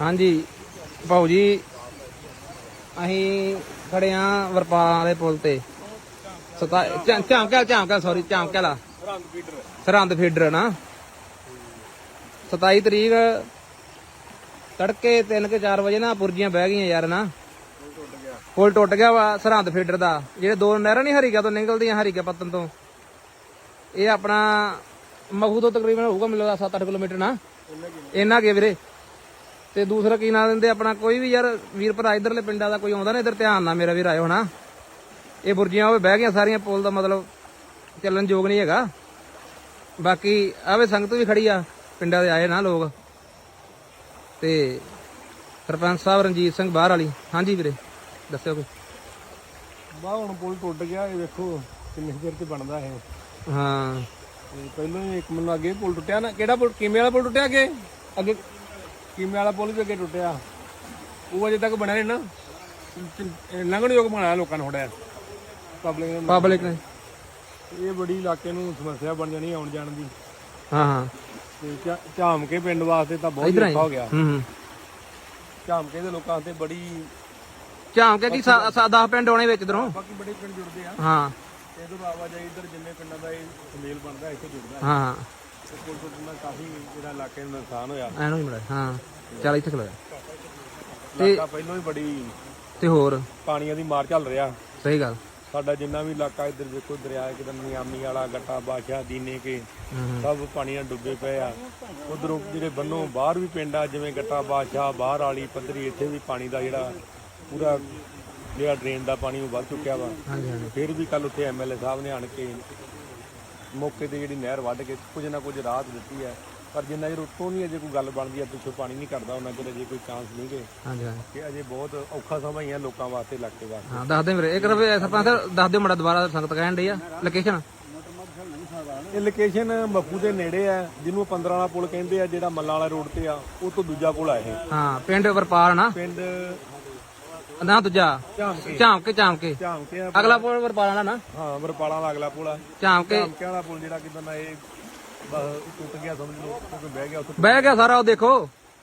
ਹਾਂਜੀ, ਭਾਊ ਜੀ, ਅਸੀਂ ਖੜੇ ਆ ਵਰਪਾਲਾਂ ਦੇ ਪੁਲ ਤੇ। ਸਤਾ, ਝਾਂ- ਝਾਂਕਾ ਝਾਂਕਾ ਸੌਰੀ ਝਾਂਕਾ ਲਾ ਸਰਹੰਦ ਫੀਡਰ ਨਾ। 27 ਤਰੀਕ, ਤੜਕੇ 3 ਕੇ 4 ਵਜੇ ਨਾ ਪੁਰਜੀਆਂ ਬਹਿ ਗਈਆਂ ਯਾਰ ਨਾ। ਪੁਲ ਟੁੱਟ ਗਿਆ ਵਾ ਸਰਹੰਦ ਫੀਡਰ ਦਾ। ਜਿਹੜੇ ਦੋ ਨਹਿਰਾਂ ਨਹੀਂ ਹਰੀਕਾ ਤੋਂ ਨਿਕਲਦੀਆਂ ਹਰੀਕਾ ਪੱਤਨ ਤੋਂ। ਇਹ ਆਪਣਾ ਮਖੂ ਤੋਂ ਤਕਰੀਬਨ ਹੋਊਗਾ ਮੈਨੂੰ ਲੱਗਦਾ 7-8 ਕਿਲੋਮੀਟਰ ਨਾ। ਇੰਨਾ ਕੀ ਵੀਰੇ? ਤੇ ਦੂਸਰਾ ਕੀ ਨਾਂ ਦਿੰਦੇ ਆਪਣਾ ਕੋਈ ਵੀ ਯਾਰ ਵੀਰ ਭਰਾ ਇਧਰਲੇ ਪਿੰਡਾਂ ਦਾ ਕੋਈ ਆਉਂਦਾ ਨਾ ਇਧਰ ਧਿਆਨ ਨਾਲ ਮੇਰਾ ਵੀਰ ਆਇਓ ਨਾ ਇਹ ਬੁਰਜੀਆਂ ਉਹ ਬਹਿ ਗਈਆਂ ਸਾਰੀਆਂ ਪੁਲ ਦਾ ਮਤਲਬ ਚੱਲਣ ਯੋਗ ਨਹੀਂ ਹੈਗਾ। ਬਾਕੀ ਆਵੇ ਸੰਗਤ ਵੀ ਖੜੀ ਆ ਪਿੰਡਾਂ ਦੇ ਆਏ ਨਾ ਲੋਕ। ਤੇ ਸਰਪੰਚ ਸਾਹਿਬ ਰਣਜੀਤ ਸਿੰਘ ਬਾਹਰ ਵਾਲੀ ਹਾਂਜੀ ਵੀਰੇ ਦੱਸਿਓ ਕੋਈ। ਬਾ ਹੁਣ ਪੁਲ ਟੁੱਟ ਗਿਆ ਇਹ ਵੇਖੋ ਕਿੰਨੇ ਚਿਰ ਤੇ ਬਣਦਾ ਇਹ। ਹਾਂ। ਤੇ ਪਹਿਲਾਂ ਹੀ ਇੱਕ ਮੈਨੂੰ ਅੱਗੇ ਪੁਲ ਟੁੱਟਿਆ ਨਾ ਕਿਹੜਾ ਪੁਲ ਕਿਵੇਂ ਵਾਲਾ ਪੁਲ ਟੁੱਟਿਆ ਅੱਗੇ? ਅੱਗੇ ਕਿਵੇਂ ਵਾਲਾ ਪੁਲ ਵੀ ਅੱਗੇ ਟੁੱਟਿਆ। ਉਹ ਅਜੇ ਤੱਕ ਬਣਿਆ ਨਹੀਂ ਨਾ। ਲੰਘਣ ਯੋਗ ਬਣਾਇਆ ਲੋਕਾਂ ਨੇ ਥੋੜਾ ਪਬਲਿਕ ਨੇ ਪਬਲਿਕ ਨੇ। ਇਹ ਬੜੀ ਇਲਾਕੇ ਨੂੰ ਸਮੱਸਿਆ ਬਣ ਜਾਣੀ ਆਉਣ ਜਾਣ ਦੀ। ਹਾਂ ਹਾਂ। ਤੇ ਝਾ- ਝਾਮਕੇ ਪਿੰਡ ਵਾਸਤੇ ਤਾਂ ਬਹੁਤ ਔਖਾ ਹੋ ਗਿਆ। ਹੂੰ ਦੇ ਲੋਕਾਂ ਤੇ ਬੜੀ ਝਾਮ ਕੇ ਕੀ 10 ਪਿੰਡ ਆਉਣੇ ਵਿੱਚ ਇਧਰੋਂ। ਬਾਕੀ ਬੜੇ ਪਿੰਡ ਜੁੜਦੇ ਆ। ਹਾਂ। ਇਧਰ ਆਵਾਜਾਈ ਇਧਰ ਜਿੰਨੇ ਪਿੰਡਾਂ ਦਾ ਇਹ ਸੁਮੇਲ ਬਣਦਾ ਇੱਥੇ ਜੁੜਦਾ। ਹਾਂ। ਤੇ ਪੁਲ ਟੁੱਟਣ ਨਾਲ ਕਾਫੀ ਜਿਹੜਾ ਇਲਾਕੇ ਨੂੰ ਨੁਕਸਾਨ ਹੋਇਆ ਐਨੂੰ ਹੀ ਮੜਾ ਹਾਂ। ਚੱਲ ਇੱਥੇ ਖਲੋਇਆ ਇਲਾਕਾ ਪਹਿਲਾਂ ਹੀ ਬੜੀ ਤੇ ਹੋਰ? ਪਾਣੀਆਂ ਦੀ ਮਾਰ ਚੱਲ ਰਿਹਾ। ਸਹੀ ਗੱਲ। ਸਾਡਾ ਜਿੰਨਾ ਵੀ ਇਲਾਕਾ ਇੱਧਰ ਦੇਖੋ ਦਰਿਆ ਕਿਦਰ ਨਿਆਮੀ ਵਾਲਾ ਗੱਟਾ ਬਾਸ਼ਾ ਦੀਨੇ ਕੇ। ਹੂੰ ਸਭ ਪਾਣੀਆਂ ਡੁੱਬੇ ਪਏ ਆ। ਉਧਰੋਂ ਜਿਹੜੇ ਬੰਨੋਂ ਬਾਹਰ ਵੀ ਪਿੰਡ ਆ ਜਿਵੇਂ ਗੱਟਾ ਬਾਸ਼ਾ ਬਾਹਰ ਵਾਲੀ ਪੱਧਰੀ ਇੱਥੇ ਵੀ ਪਾਣੀ ਦਾ ਜਿਹੜਾ ਪੂਰਾ ਜਿਹੜਾ ਡਰੇਨ ਦਾ ਪਾਣੀ ਉਹ ਵੱਧ ਚੁੱਕਿਆ ਵਾ। ਹਾਂਜੀ ਹਾਂਜੀ। ਫਿਰ ਵੀ ਕੱਲ ਉੱਥੇ ਐਮਐਲਏ ਸਾਹਿਬ ਨੇ ਆਣ ਕੇ ਮੌਕੇ ਤੇ ਜਿਹੜੀ ਨਹਿਰ ਵੱਢ ਕੇ ਕੁਝ ਨਾ ਕੁਝ ਰਾਹਤ ਦਿੱਤੀ ਹੈ। ਪਰ ਜਿੰਨਾ ਚਿਰ ਉੱਤੋਂ ਨਹੀਂ ਅਜੇ ਕੋਈ ਗੱਲ ਬਣਦੀ ਹੈ ਪਿੱਛੋਂ ਪਾਣੀ ਨਹੀਂ ਕਰਦਾ ਉਹਨਾਂ ਚਿਰ ਅਜੇ ਕੋਈ ਚਾਂਸ ਨਹੀਂ ਗੇ। ਹਾਂਜੀ ਹਾਂਜੀ। ਕਿ ਅਜੇ ਬਹੁਤ ਔਖਾ ਸਮਾਂ ਹੀ ਆ ਲੋਕਾਂ ਵਾਸਤੇ ਇਲਾਕੇ ਵਾਸਤੇ। ਹਾਂ ਦੱਸ ਦੇ ਵੀਰੇ ਇੱਕ ਰੁਪਏ ਸਰਪੰਚ ਸਾਹਿਬ ਦੱਸ ਦਿਓ ਮੜਾ ਦੁਬਾਰਾ ਸੰਗਤ ਕਹਿਣ ਡਈ ਆ ਲੋਕੇਸ਼ਨ ਇਹ ਲੋਕੇਸ਼ਨ ਮੱਕੂ ਦੇ ਨੇੜੇ ਆ ਜਿਹਨੂੰ 15 ਵਾਲਾ ਪੁਲ ਕਹਿੰਦੇ ਆ ਜਿਹੜਾ ਮੱਲਾਂ ਵਾਲਾ ਰੋਡ ਤੇ ਆ ਉਹ ਤੋਂ ਦੂਜਾ ਪੁਲ ਆ ਇਹ। ਹਾਂ ਪਿੰਡ ਵਰਪਾਲ ਨਾ। ਪਿੰਡ ਨਾ ਦੂਜਾ? ਝਾਮਕੇ ਝਾਮ ਕੇ ਝਾਮ ਕੇ ਝਾਮਕੇ ਆ। ਅਗਲਾ ਪੁਲ ਵਰਪਾਲ ਵਾਲਾ ਨਾ? ਹਾਂ ਵਰਪਾਲਾਂ ਦਾ ਅਗਲਾ ਪੁਲ ਆ। ਝਾਮ ਕੇ ਝਾਮਕੇ ਵਾਲਾ ਪੁਲ ਜਿਹੜਾ ਕਿਦਾਂ ਨਾ ਇਹ ਬਸ ਟੁੱਟ ਗਿਆ ਸਮਝ ਲਓ ਕਿਉਂਕਿ ਬਹਿ ਗਿਆ ਉੱਥੇ ਬਹਿ ਗਿਆ ਸਾਰਾ ਉਹ ਦੇਖੋ।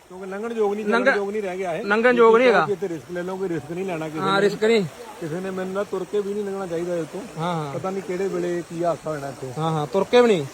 ਕਿਉਂਕਿ ਲੰਘਣ ਯੋਗ ਨਹੀਂ ਲੰਘਣ ਯੋਗ ਨਹੀਂ ਰਹਿ ਗਿਆ ਇਹ। ਲੰਘਣ ਯੋਗ ਨਹੀਂ ਹੈਗਾ। ਕਿਤੇ ਰਿਸਕ ਲੈ ਲਓਗੇ ਰਿਸਕ ਨਹੀਂ ਲੈਣਾ ਕਿਸੇ ਹਾਂ ਰਿਸਕ ਨਹੀਂ। ਕਿਸੇ ਨੇ ਮੈਨੂੰ ਨਾ ਤੁਰ ਕੇ ਵੀ ਨਹੀਂ ਲੰਘਣਾ ਚਾਹੀਦਾ ਇਹ ਤੋਂ ਹਾਂ ਹਾਂ। ਪਤਾ ਨਹੀਂ ਕਿਹੜੇ ਵੇਲੇ ਕੀ ਹਾਦਸਾ ਹੋਣਾ ਇੱਥੇ। ਹਾਂ ਹਾਂ ਤੁਰ ਕੇ ਵੀ ਨਹੀਂ।